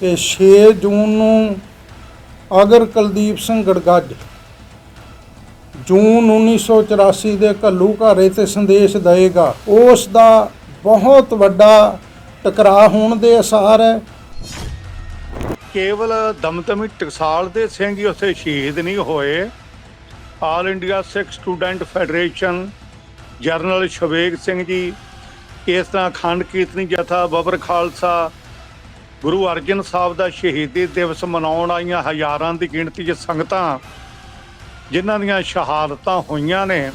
ਕਿ 6 ਜੂਨ ਨੂੰ ਅਗਰ ਕੁਲਦੀਪ ਸਿੰਘ ਗੜਗੱਜ ਜੂਨ 1984 ਦੇ ਘੱਲੂ ਘਾਰੇ ਤੇ ਸੰਦੇਸ਼ ਦੇਗਾ ਉਸ ਦਾ ਬਹੁਤ ਵੱਡਾ ਟਕਰਾਅ ਹੋਣ ਦੇ ਅਸਾਰ ਹੈ। ਕੇਵਲ ਦਮਦਮੀ ਟਕਸਾਲ ਦੇ ਸਿੰਘ ਹੀ ਉੱਥੇ ਸ਼ਹੀਦ ਨਹੀਂ ਹੋਏ। All India Sikh student federation general Shabeg Singh ji, ਇਸ ਤਰ੍ਹਾਂ ਖੰਡ ਕੀਰਤਨੀ ਜਥਾ ਬਬਰ ਖਾਲਸਾ ਗੁਰੂ ਅਰਜਨ ਸਾਹਿਬ ਦਾ ਸ਼ਹੀਦੀ ਦਿਵਸ ਮਨਾਉਣ ਆਈਆਂ ਹਜ਼ਾਰਾਂ ਦੀ ਗਿਣਤੀ 'ਚ ਸੰਗਤਾਂ, ਜਿਨ੍ਹਾਂ ਦੀਆਂ ਸ਼ਹਾਦਤਾਂ ਹੋਈਆਂ ਨੇ।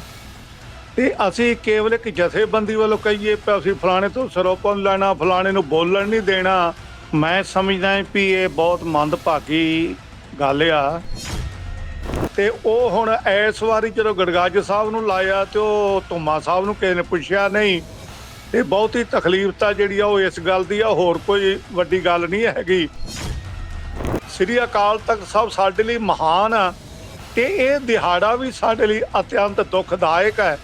ਤੇ ਅਸੀਂ ਕੇਵਲ ਇੱਕ ਜਥੇਬੰਦੀ ਵੱਲੋਂ ਕਹੀਏ ਕਿ ਅਸੀਂ ਫਲਾਣੇ ਤੋਂ ਸਰੋਪਨ ਲੈਣਾ, ਫਲਾਣੇ ਨੂੰ ਬੋਲਣ ਨਹੀਂ ਦੇਣਾ। ਮੈਂ ਸਮਝਦਾ ਵੀ ਇਹ ਬਹੁਤ ਮੰਦਭਾਗੀ ਗੱਲ ਆ। ਤੇ ਉਹ ਹੁਣ ਇਸ ਵਾਰੀ ਜਦੋਂ ਗੜਗਾਜ ਸਾਹਿਬ ਨੂੰ ਲਾਇਆ ਤੇ ਉਹ ਧੁੰਮਾ ਸਾਹਿਬ ਨੂੰ ਕਿਸੇ ਨੇ ਪੁੱਛਿਆ ਨਹੀਂ ਤੇ ਬਹੁਤੀ ਤਕਲੀਫ ਤਾਂ ਜਿਹੜੀ ਆ ਉਹ ਇਸ ਗੱਲ ਦੀ ਆ, ਹੋਰ ਕੋਈ ਵੱਡੀ ਗੱਲ ਨਹੀਂ ਹੈਗੀ। ਸ੍ਰੀ ਅਕਾਲ ਤਖਤ ਸਾਹਿਬ ਸਾਡੇ ਲਈ ਮਹਾਨ ਆ ਤੇ ਇਹ ਦਿਹਾੜਾ ਵੀ ਸਾਡੇ ਲਈ ਅਤਿਅੰਤ ਦੁਖਦਾਇਕ ਹੈ।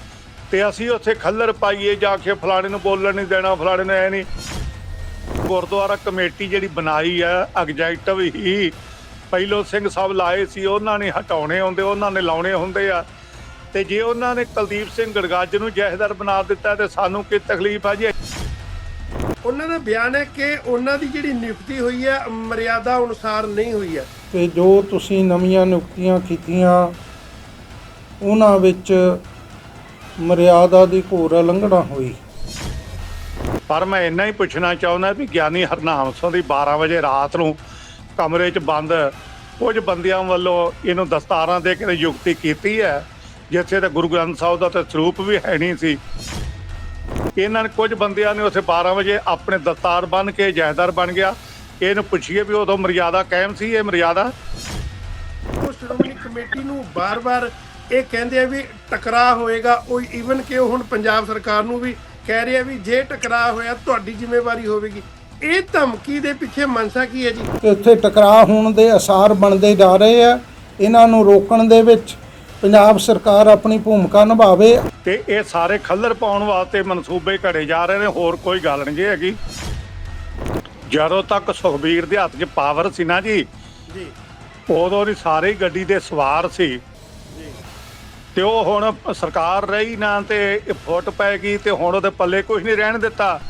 ਤੇ ਅਸੀਂ ਉੱਥੇ ਖੱਲਰ ਪਾਈਏ ਜਾ ਕੇ ਫਲਾਣੇ ਨੂੰ ਬੋਲਣ ਨਹੀਂ ਦੇਣਾ, ਫਲਾਣੇ ਨੂੰ ਐ ਨਹੀਂ। ਗੁਰਦੁਆਰਾ ਕਮੇਟੀ ਜਿਹੜੀ ਬਣਾਈ ਹੈ ਐਗਜੈਕਟਿਵ ਹੀ। ਪਹਿਲੋ ਸਿੰਘ ਸਾਹਿਬ ਲਾਏ ਸੀ, ਉਹਨਾਂ ਨੇ ਹਟਾਉਣੇ ਹੁੰਦੇ, ਉਹਨਾਂ ਨੇ ਲਾਉਣੇ ਹੁੰਦੇ ਆ। ਤੇ ਜੇ ਉਹਨਾਂ ਨੇ ਕੁਲਦੀਪ ਸਿੰਘ ਗੜਗੱਜ ਨੂੰ ਜਹੇਦਾਰ ਬਣਾ ਦਿੱਤਾ ਤੇ ਸਾਨੂੰ ਕੀ ਤਕਲੀਫ ਆ ਜੀ? ਉਹਨਾਂ ਦਾ ਬਿਆਨ ਹੈ ਕਿ ਉਹਨਾਂ ਦੀ ਜਿਹੜੀ ਨਿਯੁਕਤੀ ਹੋਈ ਹੈ ਮਰਿਆਦਾ ਅਨੁਸਾਰ ਨਹੀਂ ਹੋਈ ਹੈ। ਕਿ ਜੋ ਤੁਸੀਂ ਨਵੀਆਂ ਨਿਯੁਕਤੀਆਂ ਕੀਤੀਆਂ ਉਹਨਾਂ ਵਿੱਚ ਮਰਿਆਦਾ ਦੀ ਘੋਰ ਉਲੰਘਣਾ ਹੋਈ। ਪਰ ਮੈਂ ਇੰਨਾ ਹੀ ਪੁੱਛਣਾ ਚਾਹੁੰਦਾ ਵੀ ਗਿਆਨੀ ਹਰਨਾਮ ਸਿੰਘ ਦੀ 12 ਵਜੇ ਰਾਤ ਨੂੰ ਕਮਰੇ 'ਚ ਬੰਦ ਕੁਝ ਬੰਦਿਆਂ ਵੱਲੋਂ ਇਹਨੂੰ ਦਸਤਾਰਾਂ ਦੇ ਕੇ ਨਿਯੁਕਤੀ ਕੀਤੀ ਹੈ। ਜਿੱਥੇ ਤੇ ਗੁਰੂ ਗ੍ਰੰਥ ਸਾਹਿਬ ਦਾ ਤਾਂ ਸਰੂਪ ਵੀ ਹੈ ਨਹੀਂ ਸੀ। ਇਹਨਾਂ ਨੇ ਕੁਝ ਬੰਦਿਆਂ ਨੇ ਉੱਥੇ 12 ਵਜੇ ਆਪਣੇ ਦਸਤਾਰ ਬੰਨ ਕੇ ਜਹੇਦਾਰ ਬਣ ਗਿਆ। ਇਹਨੂੰ ਪੁੱਛੀਏ ਵੀ ਉਦੋਂ ਮਰਿਆਦਾ ਕਾਇਮ ਸੀ ਇਹ ਮਰਿਆਦਾ? ਉਹ ਸ਼੍ਰੋਮਣੀ ਕਮੇਟੀ ਨੂੰ ਬਾਰ-ਬਾਰ ਇਹ ਕਹਿੰਦੇ ਆ ਵੀ ਟਕਰਾਅ ਹੋਏਗਾ। ਉਹ ਈਵਨ ਕਿ ਉਹ ਹੁਣ ਪੰਜਾਬ ਸਰਕਾਰ ਨੂੰ ਵੀ ਕਹਿ ਰਿਹਾ ਵੀ ਜੇ ਟਕਰਾਅ ਹੋਇਆ ਤੁਹਾਡੀ ਜ਼ਿੰਮੇਵਾਰੀ ਹੋਵੇਗੀ। ਇਹ ਧਮਕੀ ਦੇ ਪਿੱਛੇ ਮਨਸਾ ਕੀ ਹੈ ਜੀ? ਕਿ ਇੱਥੇ ਟਕਰਾਅ ਹੋਣ ਦੇ ਅਸਾਰ ਬਣਦੇ ਜਾ ਰਹੇ ਆ। ਇਹਨਾਂ ਨੂੰ ਰੋਕਣ ਦੇ ਵਿੱਚ ਪੰਜਾਬ ਸਰਕਾਰ ਆਪਣੀ ਭੂਮਿਕਾ ਨਿਭਾਵੇ। ਤੇ ਇਹ ਸਾਰੇ ਖੱਲਰ ਪਾਉਣ ਵਾਸਤੇ ਮਨਸੂਬੇ ਘੜੇ ਜਾ ਰਹੇ ਨੇ ਹੋਰ ਕੋਈ ਗੱਲ ਨਹੀਂ ਜੀ ਹੈਗੀ। ਜਦੋਂ ਤੱਕ ਸੁਖਬੀਰ ਦੇ ਹੱਥ 'ਚ ਪਾਵਰ ਸੀ ਨਾ ਜੀ ਜੀ। ਉਦੋਂ ਦੀ ਸਾਰੇ ਗੱਡੀ ਦੇ ਸਵਾਰ ਸੀ। ਜੀ। ਤੇ ਉਹ ਹੁਣ ਸਰਕਾਰ ਰਹੀ ਨਾ ਤੇ ਫੁੱਟ ਪੈ ਗਈ ਤੇ ਹੁਣ ਉਹਦੇ ਪੱਲੇ ਕੁਝ ਨਹੀਂ ਰਹਿਣ ਦਿੱਤਾ।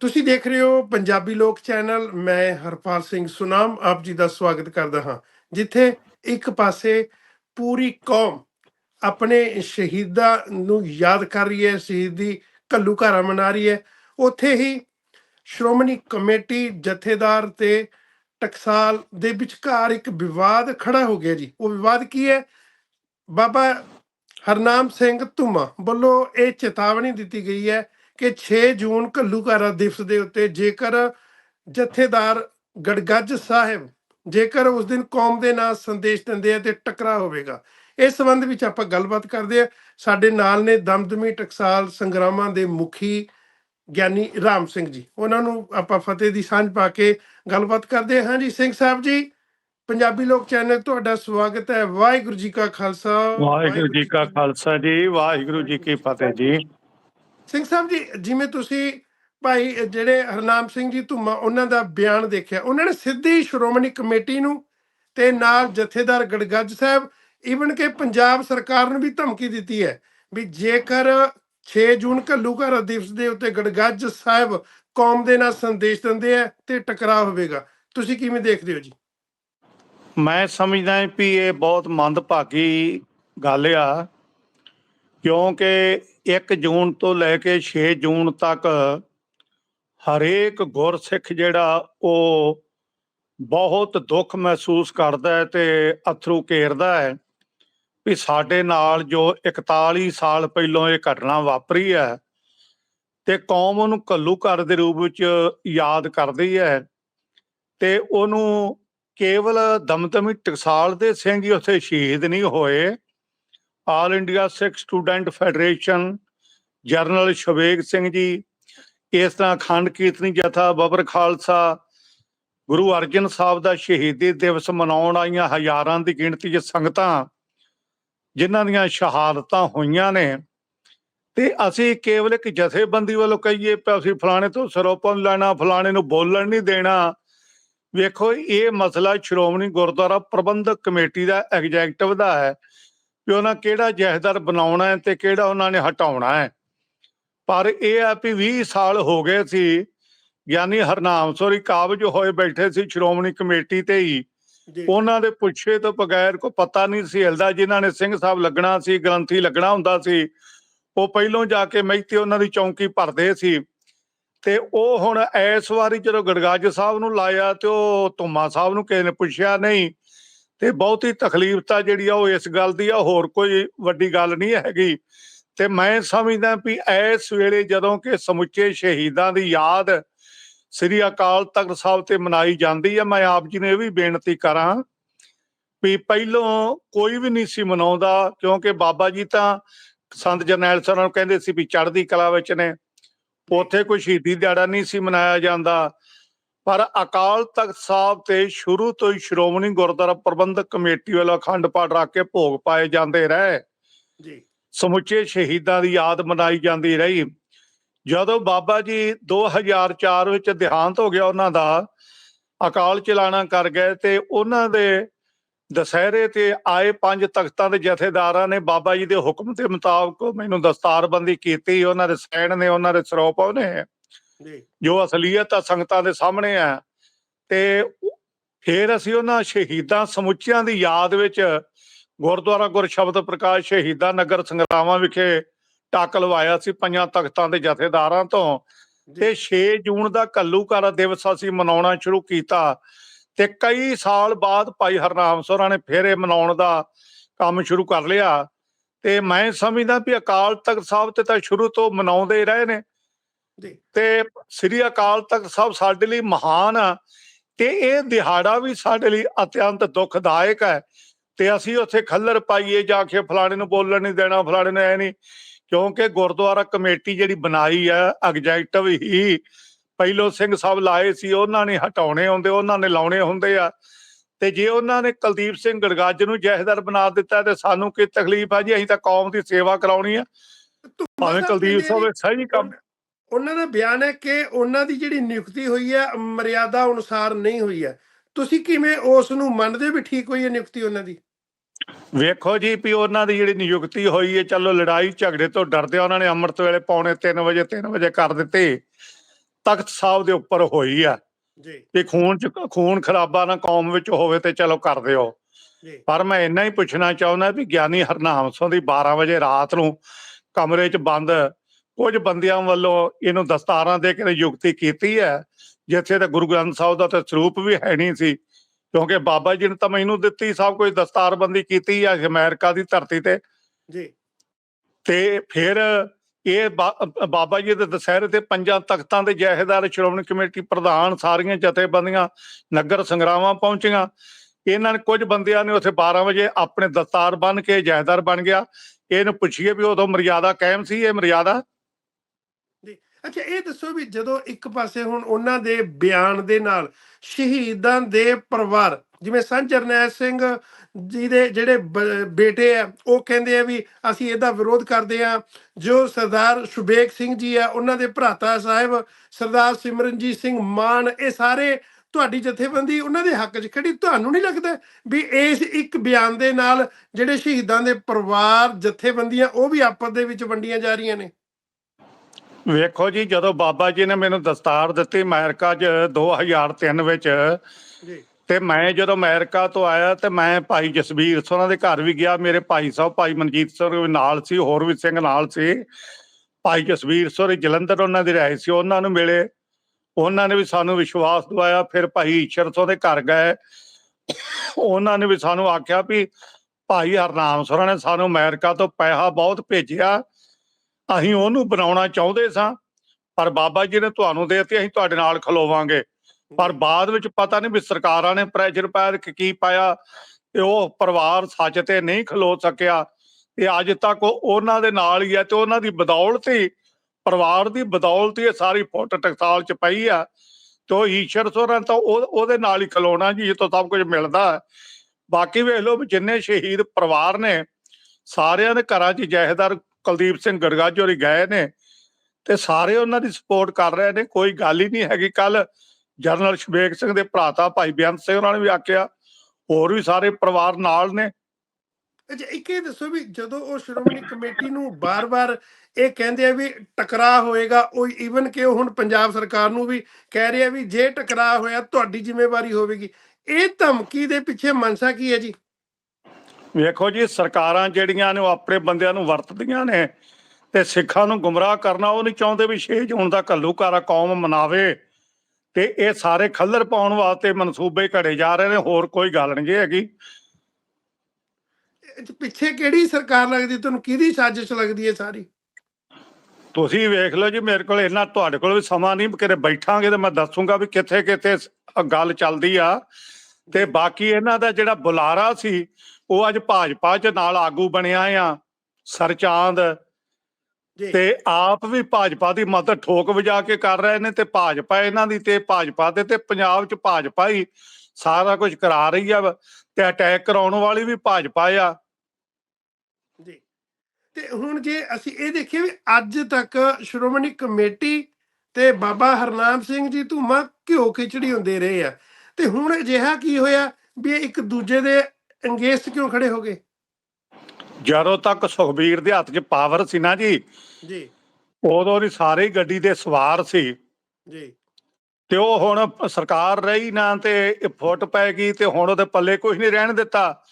ਤੁਸੀਂ ਦੇਖ ਰਹੇ ਹੋ ਪੰਜਾਬੀ ਲੋਕ ਚੈਨਲ, ਮੈਂ ਹਰਪਾਲ ਸਿੰਘ ਸੁਨਾਮ, ਆਪ ਜੀ ਦਾ ਸਵਾਗਤ ਕਰਦਾ ਹਾਂ। ਜਿੱਥੇ ਇੱਕ ਪਾਸੇ ਪੂਰੀ ਕੌਮ ਆਪਣੇ ਸ਼ਹੀਦਾਂ ਨੂੰ ਯਾਦ ਕਰ ਰਹੀ ਹੈ, ਸ਼ਹੀਦੀ ਘੱਲੂਘਾਰਾ ਮਨਾ ਰਹੀ ਹੈ। ਉੱਥੇ ਹੀ ਸ਼੍ਰੋਮਣੀ ਕਮੇਟੀ ਜਥੇਦਾਰ ਤੇ ਟਕਸਾਲ ਦੇ ਵਿਚਕਾਰ ਇੱਕ ਵਿਵਾਦ ਖੜਾ ਹੋ ਗਿਆ ਜੀ। ਉਹ ਵਿਵਾਦ ਕੀ ਹੈ? ਬਾਬਾ ਹਰਨਾਮ ਸਿੰਘ ਧੁਮਾ ਵੱਲੋਂ ਇਹ ਚੇਤਾਵਨੀ ਦਿੱਤੀ ਗਈ ਹੈ ਕਿ 6 ਜੂਨ ਘੱਲੂਘਾਰਾ ਦਿਵਸ ਦੇ ਉੱਤੇ ਜੇਕਰ ਜਥੇਦਾਰ ਗੜਗੱਜ ਸਾਹਿਬ ਜੇਕਰ ਉਸ ਦਿਨ ਕੌਮ ਦੇ ਨਾਲ ਸੰਦੇਸ਼ ਦਿੰਦੇ ਆ ਤੇ ਟਕਰਾ ਹੋਵੇਗਾ। ਇਸ ਸੰਬੰਧ ਵਿੱਚ ਆਪਾਂ ਗੱਲਬਾਤ ਕਰਦੇ ਆ। ਸਾਡੇ ਨਾਲ ਨੇ ਦਮਦਮੀ ਟਕਸਾਲ ਸੰਗਰਾਮਾਂ ਦੇ ਮੁਖੀ ਗਿਆਨੀ ਰਾਮ ਸਿੰਘ ਜੀ। ਉਹਨਾਂ ਨੂੰ ਆਪਾਂ ਫਤਿਹ ਦੀ ਸਾਂਝ ਪਾ ਕੇ ਗੱਲਬਾਤ ਕਰਦੇ ਹਾਂ ਜੀ ਸਿੰਘ ਸਾਹਿਬ ਜੀ ਪੰਜਾਬੀ ਲੋਕ ਚੈਨਲ ਤੁਹਾਡਾ ਸਵਾਗਤ ਹੈ। ਵਾਹਿਗੁਰੂ ਜੀ ਕਾ ਖਾਲਸਾ। ਵਾਹਿਗੁਰੂ ਜੀ ਕਾ ਖਾਲਸਾ ਜੀ ਵਾਹਿਗੁਰੂ ਜੀ ਕੀ ਫਤਿਹ ਜੀ। ਸਿੰਘ ਸਾਹਿਬ ਜੀ, ਜਿਵੇਂ ਤੁਸੀਂ ਭਾਈ ਜਿਹੜੇ ਹਰਨਾਮ ਸਿੰਘ ਜੀ ਧੁੰਮਾ, ਉਹਨਾਂ ਦਾ ਬਿਆਨ ਦੇਖਿਆ, ਉਹਨਾਂ ਨੇ ਸਿੱਧੀ ਸ਼੍ਰੋਮਣੀ ਕਮੇਟੀ ਨੂੰ ਤੇ ਨਾਲ ਜਥੇਦਾਰ ਗੜਗੱਜ ਸਾਹਿਬ ਈਵਨ ਕਿ ਪੰਜਾਬ ਸਰਕਾਰ ਨੂੰ ਵੀ ਧਮਕੀ ਦਿੱਤੀ ਹੈ ਵੀ ਜੇਕਰ 6 ਜੂਨ ਘੱਲੂਘਾਰਾ ਦਿਵਸ ਦੇ ਉੱਤੇ ਗੜਗੱਜ ਸਾਹਿਬ ਕੌਮ ਦੇ ਨਾਲ ਸੰਦੇਸ਼ ਦਿੰਦੇ ਆ ਤੇ ਟਕਰਾਅ ਹੋਵੇਗਾ, ਤੁਸੀਂ ਕਿਵੇਂ ਦੇਖਦੇ ਹੋ ਜੀ? ਮੈਂ ਸਮਝਦਾ ਵੀ ਇਹ ਬਹੁਤ ਮੰਦਭਾਗੀ ਗੱਲ ਆ, ਕਿਉਂਕਿ 1 ਜੂਨ ਤੋਂ ਲੈ ਕੇ 6 ਜੂਨ ਤੱਕ ਹਰੇਕ ਗੁਰਸਿੱਖ ਜਿਹੜਾ ਉਹ ਬਹੁਤ ਦੁੱਖ ਮਹਿਸੂਸ ਕਰਦਾ ਹੈ ਤੇ ਅਥਰੂ ਘੇਰਦਾ ਹੈ ਵੀ ਸਾਡੇ ਨਾਲ ਜੋ 41 ਸਾਲ ਪਹਿਲਾਂ ਇਹ ਘਟਨਾ ਵਾਪਰੀ ਹੈ ਤੇ ਕੌਮ ਉਹਨੂੰ ਕੱਲੂ ਘਰ ਦੇ ਰੂਪ ਵਿੱਚ ਯਾਦ ਕਰਦੀ ਹੈ ਤੇ ਉਹਨੂੰ ਕੇਵਲ ਦਮਦਮੀ ਟਕਸਾਲ ਦੇ ਸਿੰਘ ਹੀ ਉੱਥੇ ਸ਼ਹੀਦ ਨਹੀਂ ਹੋਏ। All India Sikh student federation general Shabeg Singh ji ਇਸ ਤਰ੍ਹਾਂ ਅਖੰਡ ਕੀਰਤਨੀ ਜਥਾ ਬਬਰ ਖਾਲਸਾ ਗੁਰੂ ਅਰਜਨ ਸਾਹਿਬ ਦਾ ਸ਼ਹੀਦੀ ਦਿਵਸ ਮਨਾਉਣ ਆਈਆਂ ਹਜ਼ਾਰਾਂ ਦੀ ਗਿਣਤੀ 'ਚ ਸੰਗਤਾਂ, ਜਿਨ੍ਹਾਂ ਦੀਆਂ ਸ਼ਹਾਦਤਾਂ ਹੋਈਆਂ ਨੇ। ਤੇ ਅਸੀਂ ਕੇਵਲ ਇੱਕ ਜਥੇਬੰਦੀ ਵੱਲੋਂ ਕਹੀਏ ਕਿ ਅਸੀਂ ਫਲਾਣੇ ਤੋਂ ਸਰੋਪਨ ਲੈਣਾ, ਫਲਾਣੇ ਨੂੰ ਬੋਲਣ ਨਹੀਂ ਦੇਣਾ। ਵੇਖੋ, ਇਹ ਮਸਲਾ ਸ਼੍ਰੋਮਣੀ ਗੁਰਦੁਆਰਾ ਪ੍ਰਬੰਧਕ ਕਮੇਟੀ ਦਾ ਐਗਜ਼ੈਕਟਿਵ ਦਾ ਹੈ। ਕਿ ਉਹਨਾਂ ਕਿਹੜਾ ਜਹਦਰ ਬਣਾਉਣਾ ਹੈ ਤੇ ਕਿਹੜਾ ਉਹਨਾਂ ਨੇ ਹਟਾਉਣਾ ਹੈ। ਪਰ ਇਹ ਆ ਵੀ 20 ਸਾਲ ਹੋ ਗਏ ਸੀ ਗਿਆਨੀ ਹਰਨਾਮ ਸੋਰੀ ਕਾਬਜ ਹੋਏ ਬੈਠੇ ਸੀ ਸ਼੍ਰੋਮਣੀ ਕਮੇਟੀ ਤੇ ਹੀ। ਉਹਨਾਂ ਦੇ ਪੁੱਛੇ ਤੋਂ ਬਗੈਰ ਕੋਈ ਪਤਾ ਨਹੀਂ ਸੀ ਹਿਲਦਾ ਜਿਨ੍ਹਾਂ ਨੇ ਸਿੰਘ ਸਾਹਿਬ ਲੱਗਣਾ ਸੀ ਗ੍ਰੰਥੀ ਲੱਗਣਾ ਹੁੰਦਾ ਸੀ ਉਹ ਪਹਿਲੋਂ ਜਾ ਕੇ ਮਹਿਤੇ ਉਹਨਾਂ ਦੀ ਚੌਂਕੀ ਭਰਦੇ ਸੀ। ਤੇ ਉਹ ਹੁਣ ਇਸ ਵਾਰੀ ਜਦੋਂ ਗੜਗਾਜ ਸਾਹਿਬ ਨੂੰ ਲਾਇਆ ਤੇ ਉਹ ਧੁੰਮਾ ਸਾਹਿਬ ਨੂੰ ਕਿਸੇ ਨੇ ਪੁੱਛਿਆ ਨਹੀਂ ਤੇ ਬਹੁਤੀ ਤਕਲੀਫ ਤਾਂ ਜਿਹੜੀ ਆ ਉਹ ਇਸ ਗੱਲ ਦੀ ਆ, ਹੋਰ ਕੋਈ ਵੱਡੀ ਗੱਲ ਨਹੀਂ ਹੈਗੀ। ਤੇ ਮੈਂ ਸਮਝਦਾ ਵੀ ਇਸ ਵੇਲੇ ਜਦੋਂ ਕਿ ਸਮੁੱਚੇ ਸ਼ਹੀਦਾਂ ਦੀ ਯਾਦ ਸ੍ਰੀ ਅਕਾਲ ਤਖਤ ਸਾਹਿਬ ਤੇ ਮਨਾਈ ਜਾਂਦੀ ਹੈ ਮੈਂ ਆਪ ਜੀ ਨੂੰ ਇਹ ਵੀ ਬੇਨਤੀ ਕਰਾਂ ਵੀ ਪਹਿਲੋਂ ਕੋਈ ਵੀ ਨਹੀਂ ਸੀ ਮਨਾਉਂਦਾ, ਕਿਉਂਕਿ ਬਾਬਾ ਜੀ ਤਾਂ ਸੰਤ ਜਰਨੈਲ ਸਰ ਨੂੰ ਕਹਿੰਦੇ ਸੀ ਵੀ ਚੜ੍ਹਦੀ ਕਲਾ ਵਿੱਚ ਨੇ। ਉੱਥੇ ਕੋਈ ਸ਼ਹੀਦੀ ਦਿਹਾੜਾ ਨਹੀਂ ਸੀ ਮਨਾਇਆ ਜਾਂਦਾ। ਪਰ ਅਕਾਲ ਤਖਤ ਸਾਹਿਬ ਤੇ ਸ਼ੁਰੂ ਤੋਂ ਹੀ ਸ਼੍ਰੋਮਣੀ ਗੁਰਦੁਆਰਾ ਪ੍ਰਬੰਧਕ ਕਮੇਟੀ ਵੱਲੋਂ ਅਖੰਡ ਪਾਠ ਰੱਖ ਕੇ ਭੋਗ ਪਾਏ ਜਾਂਦੇ ਰਹੇ। ਜੀ। ਸਮੁੱਚੇ ਸ਼ਹੀਦਾਂ ਦੀ ਯਾਦ ਮਨਾਈ ਜਾਂਦੀ ਰਹੀ। ਜਦੋਂ ਬਾਬਾ ਜੀ 2004 ਵਿੱਚ ਦੇਹਾਂਤ ਹੋ ਗਿਆ ਉਹਨਾਂ ਦਾ ਅਕਾਲ ਚਲਾਣਾ ਕਰ ਗਏ ਤੇ ਉਹਨਾਂ ਦੇ ਦਸ਼ਹਿਰੇ ਤੇ ਆਏ ਪੰਜ ਤਖਤਾਂ ਦੇ ਜਥੇਦਾਰਾਂ ਨੇ ਬਾਬਾ ਜੀ ਦੇ ਹੁਕਮ ਦੇ ਮੁਤਾਬਕ ਮੈਨੂੰ ਦਸਤਾਰਬੰਦੀ ਕੀਤੀ ਉਹਨਾਂ ਦੇ ਸੈਣ ਨੇ ਉਹਨਾਂ ਦੇ ਸਰੂਪ ਨੇ। ਜੀ। ਜੋ ਅਸਲੀਅਤ ਆ ਸੰਗਤਾਂ ਦੇ ਸਾਹਮਣੇ ਆ। ਤੇ ਫਿਰ ਅਸੀਂ ਉਹਨਾਂ ਸ਼ਹੀਦਾਂ ਸਮੁੱਚਿਆਂ ਦੀ ਯਾਦ ਵਿੱਚ ਗੁਰਦੁਆਰਾ ਗੁਰਸ਼ਬਦ ਪ੍ਰਕਾਸ਼ ਸ਼ਹੀਦਾਂ ਨਗਰ ਸੰਗਰਾਵਾਂ ਵਿਖੇ ਟੱਕ ਲਵਾਇਆ ਸੀ ਪੰਜਾਂ ਤਖਤਾਂ ਦੇ ਜਥੇਦਾਰਾਂ ਤੋਂ। ਤੇ 6 ਜੂਨ ਦਾ ਕੱਲੂਕਾਰਾ ਦਿਵਸ ਅਸੀਂ ਮਨਾਉਣਾ ਸ਼ੁਰੂ ਕੀਤਾ। ਤੇ ਕਈ ਸਾਲ ਬਾਅਦ ਭਾਈ ਹਰਨਾਮ ਸੋਰਾ ਨੇ ਫਿਰ ਇਹ ਮਨਾਉਣ ਦਾ ਕੰਮ ਸ਼ੁਰੂ ਕਰ ਲਿਆ। ਤੇ ਮੈਂ ਸਮਝਦਾ ਵੀ ਅਕਾਲ ਤਖਤ ਸਾਹਿਬ ਤੇ ਤਾਂ ਸ਼ੁਰੂ ਤੋਂ ਮਨਾਉਂਦੇ ਰਹੇ ਨੇ। ਤੇ ਸ੍ਰੀ ਅਕਾਲ ਤਖਤ ਸਾਹਿਬ ਸਾਡੇ ਲਈ ਮਹਾਨ ਆ ਤੇ ਇਹ ਦਿਹਾੜਾ ਵੀ ਸਾਡੇ ਲਈ ਅਤਿਅੰਤ ਦੁਖਦਾਇਕ ਹੈ। ਤੇ ਅਸੀਂ ਉੱਥੇ ਖੱਲਰ ਪਾਈਏ ਜਾ ਕੇ ਫਲਾਣੇ ਨੂੰ ਬੋਲਣ ਨਹੀਂ ਦੇਣਾ ਫਲਾਣੇ ਨੂੰ ਐ ਨਹੀਂ ਕਿਉਂਕਿ ਗੁਰਦੁਆਰਾ ਕਮੇਟੀ ਜਿਹੜੀ ਬਣਾਈ ਹੈ ਐਗਜੈਕਟਿਵ ਹੀ ਪਹਿਲੋ ਸਿੰਘ ਸਾਹਿਬ ਲਾਏ ਸੀ ਉਹਨਾਂ ਨੇ ਹਟਾਉਣੇ ਹੁੰਦੇ ਉਹਨਾਂ ਨੇ ਲਾਉਣੇ ਹੁੰਦੇ ਆ। ਤੇ ਜੇ ਉਹਨਾਂ ਨੇ ਕੁਲਦੀਪ ਸਿੰਘ ਗੜਗੱਜ ਨੂੰ ਜਹੇਦਾਰ ਬਣਾ ਦਿੱਤਾ ਤੇ ਸਾਨੂੰ ਕੀ ਤਕਲੀਫ ਆ ਜੀ ਅਸੀਂ ਤਾਂ ਕੌਮ ਦੀ ਸੇਵਾ ਕਰਾਉਣੀ ਆ। ਭਾਵੇਂ ਕੁਲਦੀਪ ਸਾਹਿਬ ਸਹੀ ਕੰਮ ਉਹਨਾਂ ਦਾ ਬਿਆਨ ਹੈ ਕਿ ਉਹਨਾਂ ਦੀ ਜਿਹੜੀ ਨਿਯੁਕਤੀ ਹੋਈ ਹੈ ਮਰਿਆਦਾ ਅਨੁਸਾਰ ਨਹੀਂ ਹੋਈ ਹੈ। ਤੁਸੀਂ ਕਿਵੇਂ ਉਸ ਨੂੰ ਮੰਨਦੇ ਵੀ ਠੀਕ ਹੋਈ ਹੈ ਨਿਯੁਕਤੀ ਉਹਨਾਂ ਦੀ? ਵੇਖੋ ਜੀ ਵੀ ਉਹਨਾਂ ਦੀ ਜਿਹੜੀ ਨਿਯੁਕਤੀ ਹੋਈ ਹੈ ਚਲੋ ਲੜਾਈ ਝਗੜੇ ਤੋਂ ਡਰਦੇ ਉਹਨਾਂ ਨੇ ਅੰਮ੍ਰਿਤ ਵੇਲੇ ਪੌਣੇ 3 ਵਜੇ 3 ਵਜੇ ਕਰ ਦਿੱਤੇ। ਤਖਤ ਸਾਹਿਬ ਦੇ ਉੱਪਰ ਹੋਈ ਆ। ਜੀ। ਵੀ ਖੂਨ ਚ ਖੂਨ ਖਰਾਬਾ ਨਾ ਕੌਮ ਵਿੱਚ ਹੋਵੇ ਤੇ ਚਲੋ ਕਰ ਦਿਓ। ਜੀ। ਪਰ ਮੈਂ ਇੰਨਾ ਹੀ ਪੁੱਛਣਾ ਚਾਹੁੰਦਾ ਵੀ ਗਿਆਨੀ ਹਰਨਾਮ ਸਿੰਘ ਦੀ 12 ਵਜੇ ਰਾਤ ਨੂੰ ਕਮਰੇ 'ਚ ਬੰਦ ਕੁਝ ਬੰਦਿਆਂ ਵੱਲੋਂ ਇਹਨੂੰ ਦਸਤਾਰਾਂ ਦੇ ਕੇ ਨਿਯੁਕਤੀ ਕੀਤੀ ਹੈ। ਜਿੱਥੇ ਤੇ ਗੁਰੂ ਗ੍ਰੰਥ ਸਾਹਿਬ ਦਾ ਤਾਂ ਸਰੂਪ ਵੀ ਹੈ ਨਹੀਂ ਸੀ। ਕਿਉਂਕਿ ਬਾਬਾ ਜੀ ਨੇ ਤਾਂ ਮੈਨੂੰ ਦਿੱਤੀ ਸਭ ਕੁਝ ਦਸਤਾਰਬੰਦੀ ਕੀਤੀ ਹੈ ਅਮਰੀਕਾ ਦੀ ਧਰਤੀ ਤੇ। ਜੀ। ਤੇ ਫਿਰ ਇਹ ਬਾਬਾ ਜੀ ਦੇ ਦਸ਼ਹਿਰੇ ਤੇ ਪੰਜਾਂ ਤਖਤਾਂ ਦੇ ਜਹੇਦਾਰ ਸ਼੍ਰੋਮਣੀ ਕਮੇਟੀ ਪ੍ਰਧਾਨ ਸਾਰੀਆਂ ਜਥੇਬੰਦੀਆਂ ਨਗਰ ਸੰਗਰਾਵਾਂ ਪਹੁੰਚੀਆਂ। ਇਹਨਾਂ ਨੇ ਕੁਝ ਬੰਦਿਆਂ ਨੇ ਉੱਥੇ 12 ਵਜੇ ਆਪਣੇ ਦਸਤਾਰ ਬੰਨ ਕੇ ਜਹੇਦਾਰ ਬਣ ਗਿਆ। ਇਹਨੂੰ ਪੁੱਛੀਏ ਵੀ ਉਦੋਂ ਮਰਿਆਦਾ ਕਾਇਮ ਸੀ ਇਹ ਮਰਿਆਦਾ? ਅੱਛਾ, ਇਹ ਦੱਸੋ ਵੀ ਜਦੋਂ ਇੱਕ ਪਾਸੇ ਹੁਣ ਉਹਨਾਂ ਦੇ ਬਿਆਨ ਦੇ ਨਾਲ ਸ਼ਹੀਦਾਂ ਦੇ ਪਰਿਵਾਰ, ਜਿਵੇਂ ਸੰਤ ਜਰਨੈਲ ਸਿੰਘ ਜੀ ਦੇ ਜਿਹੜੇ ਬ- ਬੇਟੇ ਆ, ਉਹ ਕਹਿੰਦੇ ਆ ਵੀ ਅਸੀਂ ਇਹਦਾ ਵਿਰੋਧ ਕਰਦੇ ਆ ਜੋ ਸਰਦਾਰ ਸ਼ੁਬੇਕ ਸਿੰਘ ਜੀ ਆ, ਉਹਨਾਂ ਦੇ ਭਰਾਤਾ ਸਾਹਿਬ, ਸਰਦਾਰ ਸਿਮਰਨਜੀਤ ਸਿੰਘ ਮਾਨ, ਇਹ ਸਾਰੇ ਤੁਹਾਡੀ ਜਥੇਬੰਦੀ ਉਹਨਾਂ ਦੇ ਹੱਕ 'ਚ ਖੜੀ। ਤੁਹਾਨੂੰ ਨਹੀਂ ਲੱਗਦਾ ਵੀ ਇਸ ਇੱਕ ਬਿਆਨ ਦੇ ਨਾਲ ਜਿਹੜੇ ਸ਼ਹੀਦਾਂ ਦੇ ਪਰਿਵਾਰ, ਜਥੇਬੰਦੀਆਂ, ਉਹ ਵੀ ਆਪਸ ਦੇ ਵਿੱਚ ਵੰਡੀਆਂ ਜਾ ਰਹੀਆਂ ਨੇ? ਵੇਖੋ ਜੀ ਜਦੋਂ ਬਾਬਾ ਜੀ ਨੇ ਮੈਨੂੰ ਦਸਤਾਰ ਦਿੱਤੀ ਅਮਰੀਕਾ 'ਚ 2003 ਵਿੱਚ ਜੀ। ਤੇ ਮੈਂ ਜਦੋਂ ਅਮਰੀਕਾ ਤੋਂ ਆਇਆ ਤੇ ਮੈਂ ਭਾਈ ਜਸਵੀਰ ਸੋਨਾ ਦੇ ਘਰ ਵੀ ਗਿਆ ਮੇਰੇ ਭਾਈ ਸਾਹਿਬ ਭਾਈ ਮਨਜੀਤ ਸਿੰਘ ਵੀ ਨਾਲ ਸੀ ਹੋਰ ਵੀ ਸਿੰਘ ਨਾਲ ਸੀ। ਭਾਈ ਜਸਵੀਰ ਸੋਰੇ ਜਲੰਧਰ ਉਹਨਾਂ ਦੇ ਰਹੇ ਸੀ ਉਹਨਾਂ ਨੂੰ ਮਿਲੇ। ਉਹਨਾਂ ਨੇ ਵੀ ਸਾਨੂੰ ਵਿਸ਼ਵਾਸ ਦਵਾਇਆ ਫਿਰ ਭਾਈ ਈਸ਼ਰ ਸੋ ਦੇ ਘਰ ਗਏ। ਉਹਨਾਂ ਨੇ ਵੀ ਸਾਨੂੰ ਆਖਿਆ ਵੀ ਭਾਈ ਹਰਨਾਮ ਸੋਰਾ ਨੇ ਸਾਨੂੰ ਅਮਰੀਕਾ ਤੋਂ ਪੈਸਾ ਬਹੁਤ ਭੇਜਿਆ। ਅਸੀਂ ਉਹਨੂੰ ਬਣਾਉਣਾ ਚਾਹੁੰਦੇ ਸਾਂ, ਪਰ ਬਾਬਾ ਜੀ ਨੇ ਤੁਹਾਨੂੰ ਦੇਤੀ, ਅਸੀਂ ਤੁਹਾਡੇ ਨਾਲ ਖਲੋਵਾਂਗੇ। ਪਰ ਬਾਅਦ ਵਿੱਚ ਪਤਾ ਨਹੀਂ ਵੀ ਸਰਕਾਰਾਂ ਨੇ ਪ੍ਰੈਸ਼ਰ ਪਾਇਆ ਕਿ ਕੀ ਪਾਇਆ, ਤੇ ਉਹ ਪਰਿਵਾਰ ਸੱਚ ਤੇ ਨਹੀਂ ਖਲੋ ਸਕਿਆ। ਤੇ ਅੱਜ ਤੱਕ ਉਹਨਾਂ ਦੇ ਨਾਲ ਹੀ ਹੈ ਤੇ ਉਹਨਾਂ ਦੀ ਬਦੌਲਤ ਹੀ, ਪਰਿਵਾਰ ਦੀ ਬਦੌਲਤ ਹੀ ਇਹ ਸਾਰੀ ਫੁੱਟ ਟਕਸਾਲ ਚ ਪਈ ਆ। ਤੇ ਉਹ ਈਸ਼ਰ ਸੋਰਾਂ ਤਾਂ ਉਹ, ਉਹਦੇ ਨਾਲ ਹੀ ਖਲੋਣਾ ਜੀ ਇਹ ਤੋਂ ਸਭ ਕੁਝ ਮਿਲਦਾ। ਬਾਕੀ ਵੇਖ ਲਓ ਵੀ ਜਿੰਨੇ ਸ਼ਹੀਦ ਪਰਿਵਾਰ ਨੇ, ਸਾਰਿਆਂ ਦੇ ਘਰਾਂ 'ਚ ਜਹੇਦਾਰ ਕੁਲਦੀਪ ਸਿੰਘ ਗੜਗਾਜ ਹੋਰੀ ਗਏ ਨੇ ਤੇ ਸਾਰੇ ਉਹਨਾਂ ਦੀ ਸਪੋਰਟ ਕਰ ਰਹੇ ਨੇ, ਕੋਈ ਗੱਲ ਹੀ ਨਹੀਂ ਹੈਗੀ। ਕੱਲ ਜਨਰਲ ਸ਼ਬੇਗ ਸਿੰਘ ਦੇ ਭਰਾਤਾ ਭਾਈ ਬੇਅੰਤ ਸਿੰਘ ਉਹਨਾਂ ਨੇ ਵੀ ਆਖਿਆ, ਹੋਰ ਵੀ ਸਾਰੇ ਪਰਿਵਾਰ ਨਾਲ ਨੇ। ਅੱਛਾ, ਇੱਕ ਇਹ ਦੱਸੋ ਵੀ ਜਦੋਂ ਉਹ ਸ਼੍ਰੋਮਣੀ ਕਮੇਟੀ ਨੂੰ ਬਾਰ-ਬਾਰ ਇਹ ਕਹਿੰਦੇ ਆ ਵੀ ਟਕਰਾਅ ਹੋਏਗਾ, ਉਹ ਈਵਨ ਕਿ ਉਹ ਹੁਣ ਪੰਜਾਬ ਸਰਕਾਰ ਨੂੰ ਵੀ ਕਹਿ ਰਿਹਾ ਵੀ ਜੇ ਟਕਰਾਅ ਹੋਇਆ, ਤੁਹਾਡੀ ਜ਼ਿੰਮੇਵਾਰੀ ਹੋਵੇਗੀ। ਇਹ ਧਮਕੀ ਦੇ ਪਿੱਛੇ ਮਨਸਾ ਕੀ ਹੈ ਜੀ? ਵੇਖੋ ਜੀ ਸਰਕਾਰਾਂ ਜਿਹੜੀਆਂ ਨੇ ਉਹ ਆਪਣੇ ਬੰਦਿਆਂ ਨੂੰ ਵਰਤਦੀਆਂ ਨੇ ਤੇ ਸਿੱਖਾਂ ਨੂੰ ਗੁੰਮਰਾਹ ਕਰਨਾ ਉਹ ਨਹੀਂ ਚਾਹੁੰਦੇ ਵੀ 6 ਜੂਨ ਦਾ ਘੱਲੂਕਾਰਾ ਕੌਮ ਮਨਾਵੇ ਤੇ ਇਹ ਸਾਰੇ ਖੱਲਰ ਪਾਉਣ ਵਾਸਤੇ ਮਨਸੂਬੇ ਘੜੇ ਜਾ ਰਹੇ ਨੇ ਹੋਰ ਕੋਈ ਗੱਲ ਨਹੀਂ ਜੀ ਹੈਗੀ। ਪਿੱਛੇ ਕਿਹੜੀ ਸਰਕਾਰ ਲੱਗਦੀ ਤੁਹਾਨੂੰ ਕਿਹਦੀ ਸਾਜ਼ਿਸ਼ ਲੱਗਦੀ ਹੈ ਸਾਰੀ? ਤੁਸੀਂ ਵੇਖ ਲਓ ਜੀ ਮੇਰੇ ਕੋਲ ਇੰਨਾ ਤੁਹਾਡੇ ਕੋਲ ਵੀ ਸਮਾਂ ਨਹੀਂ ਕਿਤੇ ਬੈਠਾਂਗੇ ਤੇ ਮੈਂ ਦੱਸੂਗਾ ਵੀ ਕਿੱਥੇ ਕਿੱਥੇ ਗੱਲ ਚੱਲਦੀ ਆ। ਤੇ ਬਾਕੀ ਇਹਨਾਂ ਦਾ ਜਿਹੜਾ ਬੁਲਾਰਾ ਸੀ ਉਹ ਅੱਜ ਭਾਜਪਾ 'ਚ ਨਾਲ ਆਗੂ ਬਣਿਆ ਆ ਸਰਚਾਂਦ ਤੇ ਆਪ ਵੀ ਭਾਜਪਾ ਦੀ ਮਦਦ ਠੋਕ ਵਜਾ ਕੇ ਕਰ ਰਹੇ ਨੇ ਤੇ ਭਾਜਪਾ ਇਹਨਾਂ ਦੀ ਤੇ ਭਾਜਪਾ ਦੇ ਤੇ ਪੰਜਾਬ 'ਚ ਭਾਜਪਾ ਹੀ ਸਾਰਾ ਕੁਝ ਕਰਾ ਰਹੀ ਆ ਤੇ ਅਟੈਕ ਕਰਾਉਣ ਵਾਲੀ ਵੀ ਭਾਜਪਾ ਆ। ਜੀ। ਤੇ ਹੁਣ ਜੇ ਅਸੀਂ ਇਹ ਦੇਖੀਏ ਵੀ ਅੱਜ ਤੱਕ ਸ਼੍ਰੋਮਣੀ ਕਮੇਟੀ ਤੇ ਬਾਬਾ ਹਰਨਾਮ ਸਿੰਘ ਜੀ ਧੂਮਾ ਘਿਓ ਖਿਚੜੀ ਹੁੰਦੇ ਰਹੇ ਆ। ਤੇ ਹੁਣ ਅਜਿਹਾ ਕੀ ਹੋਇਆ ਵੀ ਇੱਕ ਦੂਜੇ ਦੇ ਅੰਗੇਸਟ ਕਿਉਂ ਖੜੇ ਹੋ ਗਏ? ਜਦੋਂ ਤੱਕ ਸੁਖਬੀਰ ਦੇ ਹੱਥ 'ਚ ਪਾਵਰ ਸੀ ਨਾ ਜੀ ਜੀ। ਉਦੋਂ ਦੀ ਸਾਰੇ ਗੱਡੀ ਦੇ ਸਵਾਰ ਸੀ। ਜੀ। ਤੇ ਉਹ ਹੁਣ ਸਰਕਾਰ ਰਹੀ ਨਾ ਤੇ ਫੁੱਟ ਪੈ ਗਈ ਤੇ ਹੁਣ ਉਹਦੇ ਪੱਲੇ ਕੁਝ ਨਹੀਂ ਰਹਿਣ ਦਿੱਤਾ।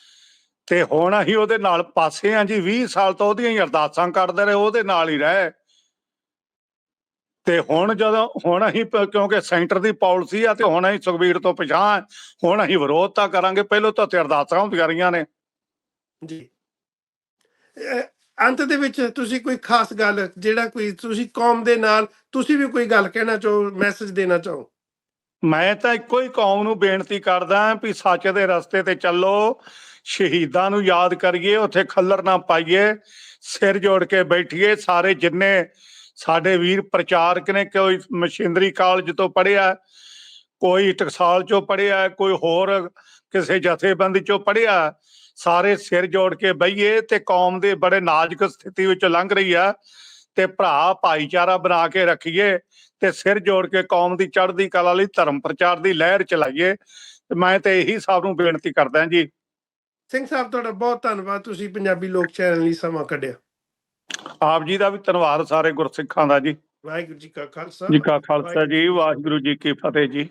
ਤੇ ਹੁਣ ਅਸੀਂ ਉਹਦੇ ਨਾਲ ਪਾਸੇ ਆ ਜੀ 20 ਸਾਲ ਤੋਂ ਉਹਦੀਆਂ ਹੀ ਅਰਦਾਸਾਂ ਕਰਦੇ ਰਹੇ ਉਹਦੇ ਨਾਲ ਹੀ ਰਹੇ। ਤੇ ਹੁਣ ਜਦੋਂ ਹੁਣ ਅਸੀਂ ਪ- ਕਿਉਂਕਿ ਸੈਂਟਰ ਦੀ ਪਾਲਿਸੀ ਆ ਤੇ ਹੁਣ ਅਸੀਂ ਸੁਖਬੀਰ ਤੋਂ ਪਛਾਣ ਹੁਣ ਅਸੀਂ ਵਿਰੋਧਤਾ ਕਰਾਂਗੇ ਪਹਿਲਾਂ ਤਾਂ ਤੇ ਅਰਦਾਸਾਂ ਹੁੰਦੀਆਂ ਰਹੀਆਂ ਨੇ। ਜੀ। ਅਹ ਅੰਤ ਦੇ ਵਿੱਚ ਤੁਸੀਂ ਕੋਈ ਖਾਸ ਗੱਲ ਜਿਹੜਾ ਕੋਈ ਤੁਸੀਂ ਕੌਮ ਦੇ ਨਾਲ ਤੁਸੀਂ ਵੀ ਕੋਈ ਗੱਲ ਕਹਿਣਾ ਚਾਹੋ ਮੈਸੇਜ ਦੇਣਾ ਚਾਹੋ? ਮੈਂ ਤਾਂ ਇੱਕੋ ਹੀ ਕੌਮ ਨੂੰ ਬੇਨਤੀ ਕਰਦਾ ਵੀ ਸੱਚ ਦੇ ਰਸਤੇ ਤੇ ਚੱਲੋ ਸ਼ਹੀਦਾਂ ਨੂੰ ਯਾਦ ਕਰੀਏ ਉੱਥੇ ਖੱਲਰ ਨਾ ਪਾਈਏ ਸਿਰ ਜੋੜ ਕੇ ਬੈਠੀਏ ਸਾਰੇ ਜਿੰਨੇ ਸਾਡੇ ਵੀਰ ਪ੍ਰਚਾਰਕ ਨੇ ਕੋਈ ਮਸ਼ੀਨਰੀ ਕਾਲਜ ਤੋਂ ਪੜ੍ਹਿਆ, ਕੋਈ ਟਕਸਾਲ ਚੋਂ ਪੜ੍ਹਿਆ, ਕੋਈ ਹੋਰ ਕਿਸੇ ਜਥੇਬੰਦੀ ਚੋਂ ਪੜ੍ਹਿਆ, ਸਾਰੇ ਸਿਰ ਜੋੜ ਕੇ ਬਈਏ ਤੇ ਕੌਮ ਦੇ ਬੜੇ ਨਾਜ਼ੁਕ ਸਥਿਤੀ ਵਿੱਚ ਲੰਘ ਰਹੀ ਆ ਤੇ ਭਰਾ ਭਾਈਚਾਰਾ ਬਣਾ ਕੇ ਰੱਖੀਏ ਤੇ ਸਿਰ ਜੋੜ ਕੇ ਕੌਮ ਦੀ ਚੜ੍ਹਦੀ ਕਲਾ ਲਈ ਧਰਮ ਪ੍ਰਚਾਰ ਦੀ ਲਹਿਰ ਚਲਾਈਏ। ਤੇ ਮੈਂ ਤੇ ਇਹੀ ਸਭ ਨੂੰ ਬੇਨਤੀ ਕਰਦਾ ਜੀ। ਸਿੰਘ ਸਾਹਿਬ, ਤੁਹਾਡਾ ਬਹੁਤ ਧੰਨਵਾਦ। ਤੁਸੀਂ ਪੰਜਾਬੀ ਲੋਕ ਚੈਨਲ ਲਈ ਸਮਾਂ ਕੱਢਿਆ। ਆਪ ਜੀ ਦਾ ਵੀ ਧੰਨਵਾਦ ਸਾਰੇ ਗੁਰਸਿੱਖਾਂ ਦਾ ਜੀ। ਵਾਹਿਗੁਰੂ ਜੀ ਕਾ ਖਾਲਸਾ। ਜੀ ਕਾ ਖਾਲਸਾ ਜੀ ਵਾਹਿਗੁਰੂ ਜੀ ਕੀ ਫਤਿਹ ਜੀ।